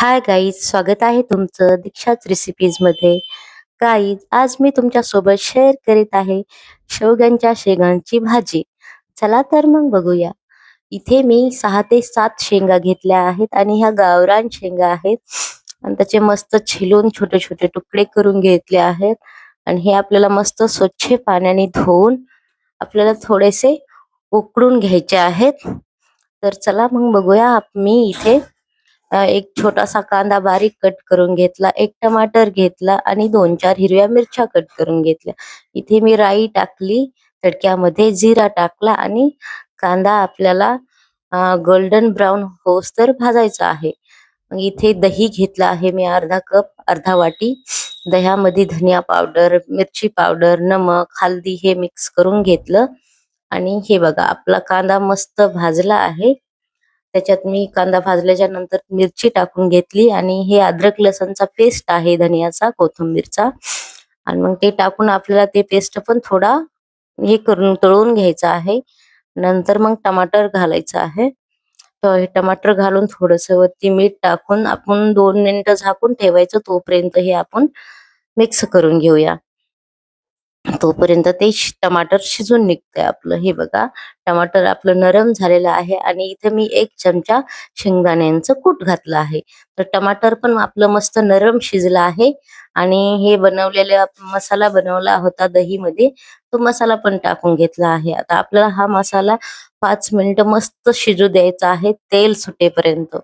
Hi guys स्वागत आहे तुमचं दीक्षाच रेसिपीजमध्ये. गाईज आज मी तुमच्यासोबत शेअर करीत आहे शेवग्यांच्या शेंगांची भाजी. चला तर मग बघूया. इथे मी सहा ते सात शेंगा घेतल्या आहेत आणि ह्या गावरान शेंगा आहेत. आणि त्याचे मस्त छिलून छोटे छोटे तुकडे करून घेतले आहेत. आणि हे आपल्याला मस्त स्वच्छ पाण्याने धुवून आपल्याला थोडेसे उकडून घ्यायचे आहेत. तर चला मग बघूया मी इथे अ, एक छोटासा कांदा बारीक कट करून घेतला एक टमाटर घेतला आणि दोन चार हिरव्या मिरच्या कट करून घेतल्या. इथे मी राई टाकली तडक्यामध्ये जिरा टाकला आणि कांदा आपल्याला गोल्डन ब्राऊन होस तर भाजायचा आहे. इथे दही घेतला आहे मी अर्धा कप अर्धा वाटी. दह्यामध्ये धनिया पावडर मिरची पावडर नमक हल्दी हे मिक्स करून घेतलं. आणि हे बघा आपला कांदा मस्त भाजला आहे. त्याच्यात मी कांदा भाजल्याच्या नंतर मिरची टाकून घेतली आणि हे अद्रक लसणचा पेस्ट आहे धनियाचा कोथिंबीरचा. आणि मग ते टाकून आपल्याला ते पेस्ट पण थोडा हे करून तळून घ्यायचा आहे. नंतर मग टमाटर घालायचं आहे. तर हे टमाटर घालून थोडस वरती मीठ टाकून आपण दोन मिनिटं झाकून ठेवायचं तोपर्यंत हे आपण मिक्स करून घेऊया. तोपर्यंत ते टमाटर शिजून निघतंय आपलं. हे बघा टमाटर आपलं नरम झालेलं आहे आणि इथे मी एक चमचा शेंगदाण्यांचं कूट घातलं आहे. तर टमाटर पण आपलं मस्त नरम शिजलं आहे आणि हे बनवलेले मसाला बनवला होता दही मध्ये तो मसाला पण टाकून घेतला आहे. आता आपल्याला हा मसाला पाच मिनिटं मस्त शिजू द्यायचा आहे तेल सुटेपर्यंत.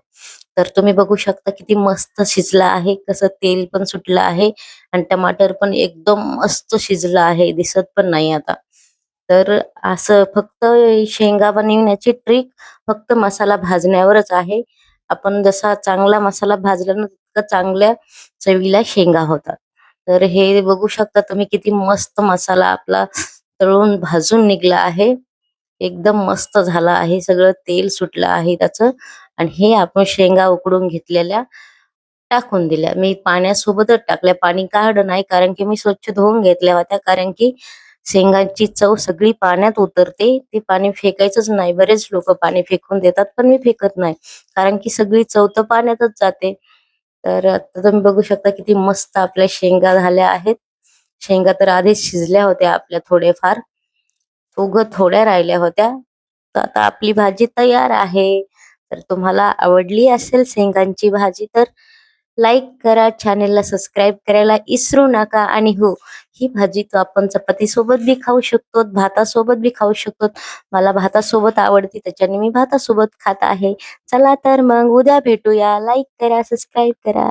तर तुम्ही बघू शकता किती मस्त शिजला आहे कसं तेल पण सुटलं आहे आणि टमाटर पण एकदम मस्त शिजला आहे दिसत पण नाही आता. तर असं फक्त शेंगा बनवण्याची ट्रिक फक्त मसाला भाजण्यावरच आहे. आपण जसा चांगला मसाला भाजला ना तितका चांगल्या चवीला शेंगा होतात. तर हे बघू शकता तुम्ही किती मस्त मसाला आपला तळून भाजून निघला आहे. एकदम मस्त झाला आहे सगळं तेल सुटलं आहे त्याचं. आणि हे आपण शेंगा उकडून घेतलेल्या टाकून दिल्या. मी पाण्यासोबतच टाकल्या. पाणी काढ नाही कारण की मी स्वच्छ धुवून घेतल्या होत्या कारण की शेंगांची चव सगळी पाण्यात उतरते. ते पाणी फेकायचंच नाही. बरेच लोक पाणी फेकून देतात पण मी फेकत नाही. कारण की सगळी चव तर पाण्यातच जाते. तर आता तुम्ही बघू शकता किती मस्त आपल्या शेंगा झाल्या आहेत. शेंगा तर आधीच शिजल्या होत्या आपल्या थोडेफार. उग थोड्या राहिल्या होत्या. तर आता आपली भाजी तयार आहे. तर तुम्हाला आवडली असेल शेंगांची भाजी तर लाईक करा चॅनेलला सबस्क्राईब करायला इसरू नका. आणि हो ही भाजी तो आपण चपाती सोबत बी खाऊ शकतो भातासोबत बी खाऊ शकतो. मला भातासोबत आवडते त्याच्याने मी भातासोबत खात आहे. चला तर मग उद्या भेटूया. लाईक करा सबस्क्राईब करा.